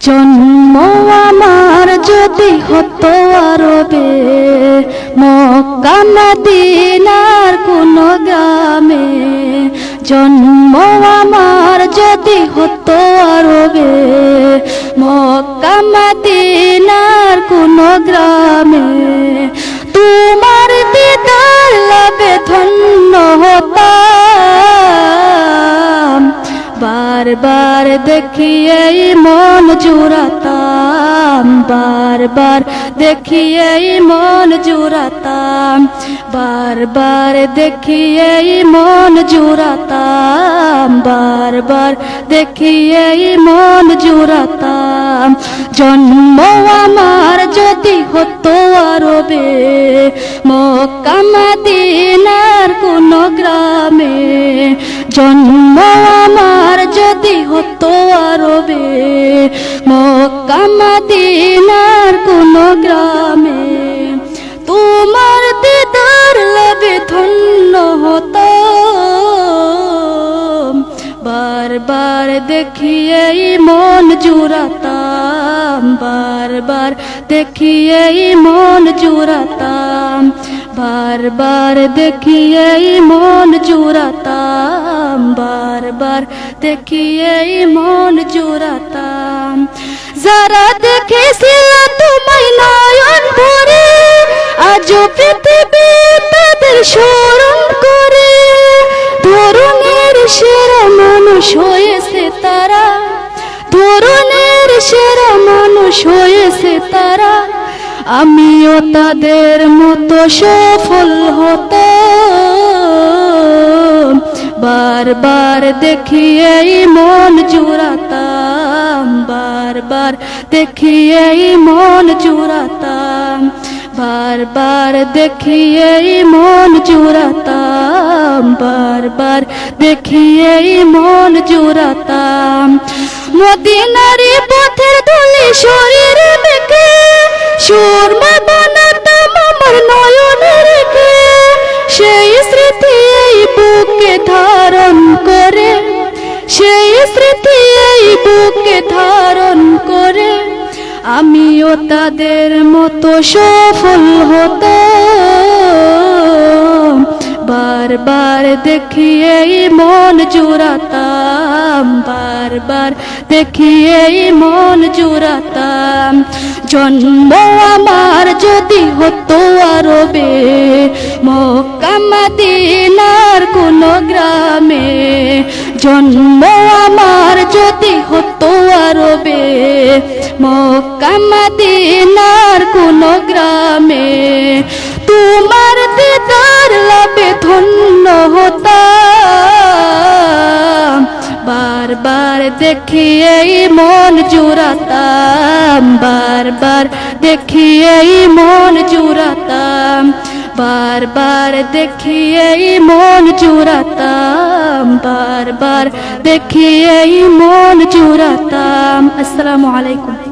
জন্ম আমার যদি হতো আরবে, মক্কা মদিনার কোন গ্রামে, জন্ম আমার যদি হতো আরবে, মক্কা মদিনার কোন গ্রামে, তোমার দিদার লাভে বারবার দেখিয়ে মন জুড়াতাম বারবার দেখিয়ে মন জুড়াতাম বারবার দেখিয়ে মন জুড়াতাম বারবার দেখিয়ে মন জুড়াতাম জন্ম আমার যদি হতো আরবে মক্কা মদিনার কোন গ্রামে জন্ম যদি হতো আরবে। মক্কা মদিনার কোন গ্রামে তোমার দিদার লাভে ধন্য হতো বারবার দেখিয়ে মন জুড়াতাম। বারবার দেখিয়ে মন জুড়াতাম। বারবার দেখিয়ে মন জুড়াতাম বারবার দেখিয়ে মন জুড়াতাম যারা দেখেছিল তোমায় নয়ন ভরে আজও পৃথিবী তাদের স্মরণ করে ধরনের সেরা মানুষ হয়েছে তারা ধরনের সেরা মানুষ হয়েছে তারা আমিও তাদের মতো সফল হতো বারবার দেখি এই মন জুড়াতাম। বারবার দেখি এই মন জুড়াতাম। বারবার দেখি এই মন জুড়াতাম। বারবার দেখি এই মন জুড়াতাম। মদিনারি পথের ধুলি শরীর সুরমা বানাতাম আমার নয়নে রেখে সেই স্মৃতি এই বুকে ধারণ করে, সেই স্মৃতি এই বুকে ধারণ করে, আমিও তাদের মতো সফল হতো বারবার দেখিয়ে মন জুড়াতাম, বারবার দেখিয়ে মন জুড়াতাম। জন্ম আমার যদি হতো আরবে, মক্কা মদিনার কোন গ্রামে। জন্ম আমার যদি হতো আরবে, মক্কা মদিনার কোন গ্রামে। তোমার বারবার দেখিয়ে মন জুড়াতাম বারবার দেখিয়ে মন জুড়াতাম বারবার দেখিয়ে মন জুড়াতাম বারবার দেখিয়ে মন জুড়াতাম আসসালামু আলাইকুম